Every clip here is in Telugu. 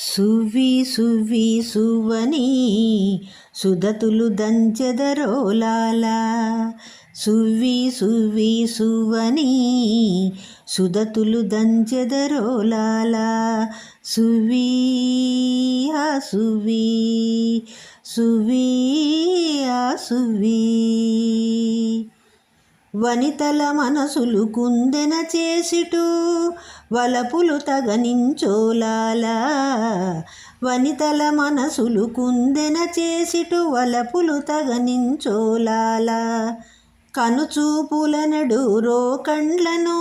సువి సువి సువని సుదతులు దంచెదరోలాల. సువి సువి సువని సుదతులు దంచెదరోలాల. సువి ఆ సువి సువి ఆ సువి. వనితల మనసులు కుందెన చేసిటూ వలపులు తగనించోలాల. వనితల మనసులు కుందెన చేసిటు వలపులు తగనించోలాల. కనుచూపులనడు రో కండ్లను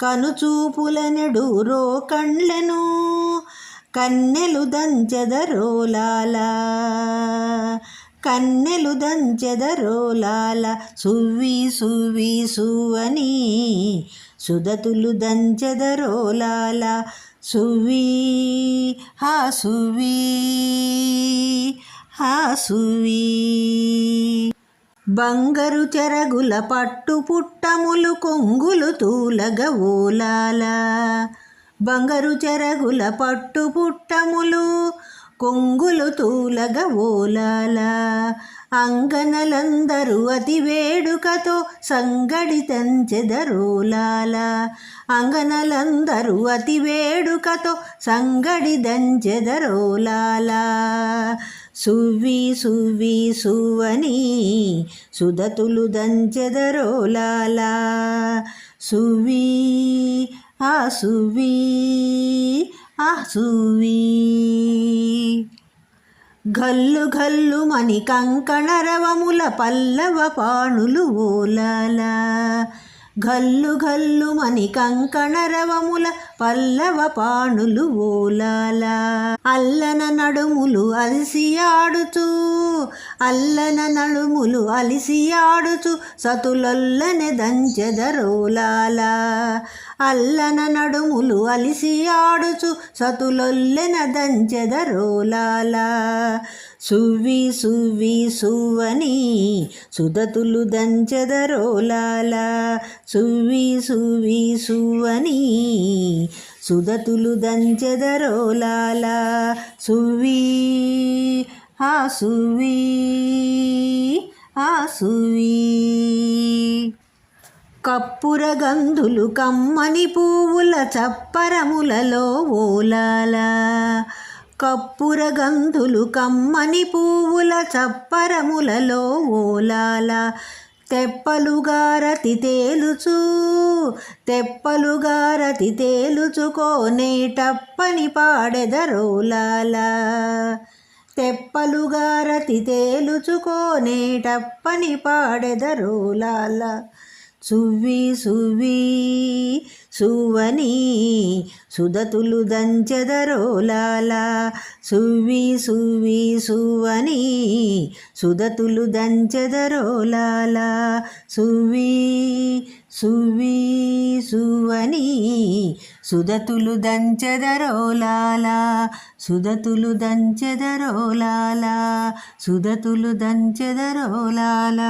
కనుచూపులనడు రో కండ్లను కన్నెలు దంచెదరోలాల కన్నెలు దంచెదరోలాల సువ్వి సువ్వి సువని సుదతులు దంచెదరోలాల సువి హా సువి హా సువి. బంగరు చెరగుల పట్టు పుట్టములు కొంగులు తూలగ ఓలాల. బంగరు చెరగుల పట్టు పుట్టములు కొంగులు తూలగ ఓలాల. అంగనలందరూ అతి వేడుకతో సంగడితంచెదరోలాల అంగనలందరూ అతి వేడుకతో సంగడిదంచెదరోలాల సువ్వి సువ్వి సువని సుదతులు దంచెదరోలాల సువి ఆ సువి ఆ సువి గల్లు గల్లు మణి కంకణరవముల పల్లవ పాణులు ఓలాలా. గల్లు గల్లు మణి కంకణరవముల పల్లవ పాణులు ఓలాల. అల్లన నడుములు అలిసి ఆడుతూ అల్లన నడుములు అలిసి ఆడుచు సతులొల్లనే దంచెదరోలాల అల్లన నడుములు అలిసి ఆడుచు సతులొల్లెన దంచెదరోలాల సువ్వి సువ్వి సువ్వని సుదతులు దంచెదరోలాల. సువ్వి సువ్వి సువ్వని సుదతులు దంచెదరోలాల. సువ్వి ఆ సువి ఆ సువి కప్పుర గంధులు కమ్మని పువ్వుల చప్పరములలో ఓలాల. కప్పుర గంధులు కమ్మని పువ్వుల చప్పరములలో ఓలాల. తెప్పలుగారతి తేలుచు తెప్పలుగారతి తేలుచుకోనేటప్పని పాడెదరోలాల తెప్పలుగారతి తేలుచుకోనేటప్పని పాడెదరోలాల సువ్వి సువ్వీ సువని సుదతులు దంచెదరోలాల. సువ్వి సువ్వి సువని సుదతులు దంచెదరోలాల. సువ్వి సువ్వి సువని సుదతులు దంచెదరోలాల. సుదతులు దంచెదరోలాల. సుదతులు దంచెదరోలాల.